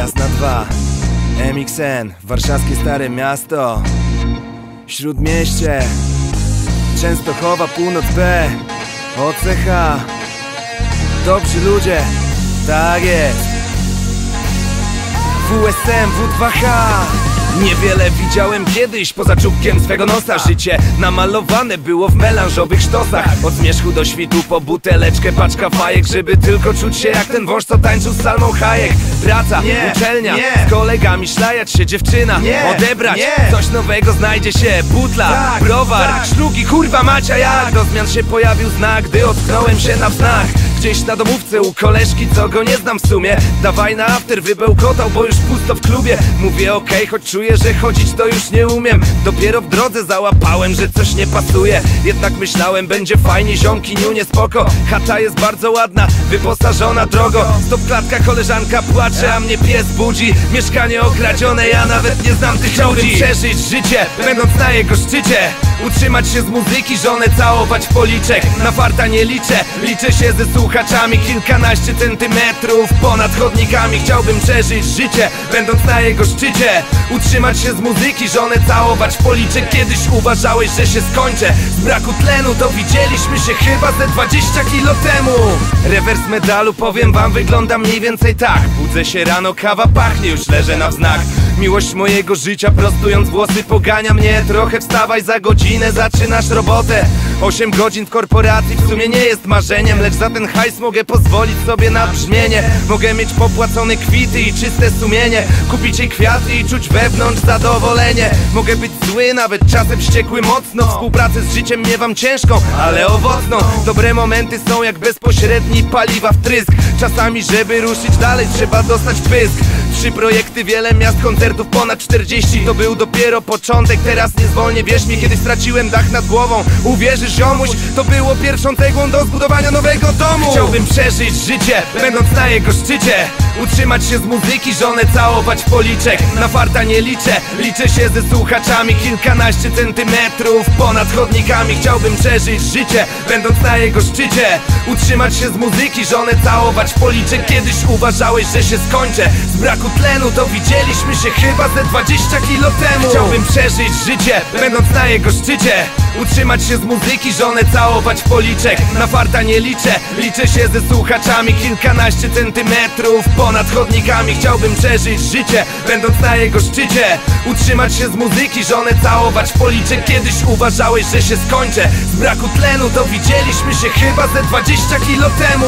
Raz na dwa. MXN, warszawskie stare miasto. Śródmieście. Częstochowa, Północ B. OCH Dobrzy ludzie, tak jest. WSM, W2H Niewiele widziałem kiedyś poza czubkiem swego nosa. Życie namalowane było w melanżowych sztosach. Od zmierzchu do świtu po buteleczkę paczka fajek Żeby tylko czuć się jak ten wąż co tańczył z Salmą Hayek. Praca, Nie, uczelnia, nie. z kolegami szlajać się dziewczyna. Nie, Odebrać, nie. coś nowego znajdzie się Butla, Tak, browar, tak. szlugi, kurwa macia jak? Do zmian się pojawił znak, gdy ocknąłem się na wznach. Gdzieś na domówce u koleżki, co go nie znam w sumie. Dawaj na after, wybełkotał, bo już w klubie. Mówię okej, choć czuję, że chodzić to już nie umiem. Dopiero w drodze załapałem, że coś nie pasuje. Jednak myślałem, będzie fajnie, ziomki, niunie, spoko. Chata jest bardzo ładna, wyposażona drogo. Stop klatka, koleżanka płacze, a mnie pies budzi. Mieszkanie okradzione, ja nawet nie znam tych ludzi. Przeżyć życie, będąc na jego szczycie. Utrzymać się z muzyki, żonę całować w policzek. Na farta nie liczę, liczę się ze słuchaczami. Kilkanaście centymetrów ponad chodnikami. Chciałbym przeżyć życie, będąc na jego szczycie. Utrzymać się z muzyki, żonę całować w policzek. Kiedyś uważałeś, że się skończę. Z braku tlenu to widzieliśmy się chyba ze 20 kilo temu. Rewers medalu, powiem wam, wygląda mniej więcej tak. Budzę się rano, kawa pachnie, już leżę na wznak. Miłość mojego życia, prostując włosy, pogania mnie. Trochę wstawaj za godzinę, zaczynasz robotę 8 godzin w korporacji w sumie nie jest marzeniem Lecz za ten hajs mogę pozwolić sobie na brzmienie. Mogę mieć popłacone kwity i czyste sumienie Kupić jej kwiaty i czuć wewnątrz zadowolenie. Mogę być zły, nawet czasem wściekły mocno. Współpracę z życiem miewam ciężką, ale owocną. Dobre momenty są jak bezpośredni paliwa w trysk. Czasami, żeby ruszyć dalej, trzeba dostać pysk Trzy projekty, wiele miast, koncertów, ponad 40 To był dopiero początek, teraz nie zwolnię. Wierz mi, kiedy straciłem dach nad głową. Uwierzysz, ziomuś, to było pierwszą cegłą do zbudowania nowego domu. Chciałbym przeżyć życie, będąc na jego szczycie Utrzymać się z muzyki, żonę całować policzek. Na farta nie liczę, liczę się ze słuchaczami. Kilkanaście centymetrów ponad chodnikami. Chciałbym przeżyć życie, będąc na jego szczycie. Utrzymać się z muzyki, żonę całować policzek. Kiedyś uważałeś, że się skończę. Z braku tlenu to widzieliśmy się chyba ze 20 kilo temu. Chciałbym przeżyć życie, będąc na jego szczycie Utrzymać się z muzyki, żonę całować w policzek. Na farta nie liczę, liczę się ze słuchaczami. Kilkanaście centymetrów ponad chodnikami. Chciałbym przeżyć życie, będąc na jego szczycie. Utrzymać się z muzyki, żonę całować w policzek. Kiedyś uważałeś, że się skończę. Z braku tlenu to widzieliśmy się chyba ze 20 kilo temu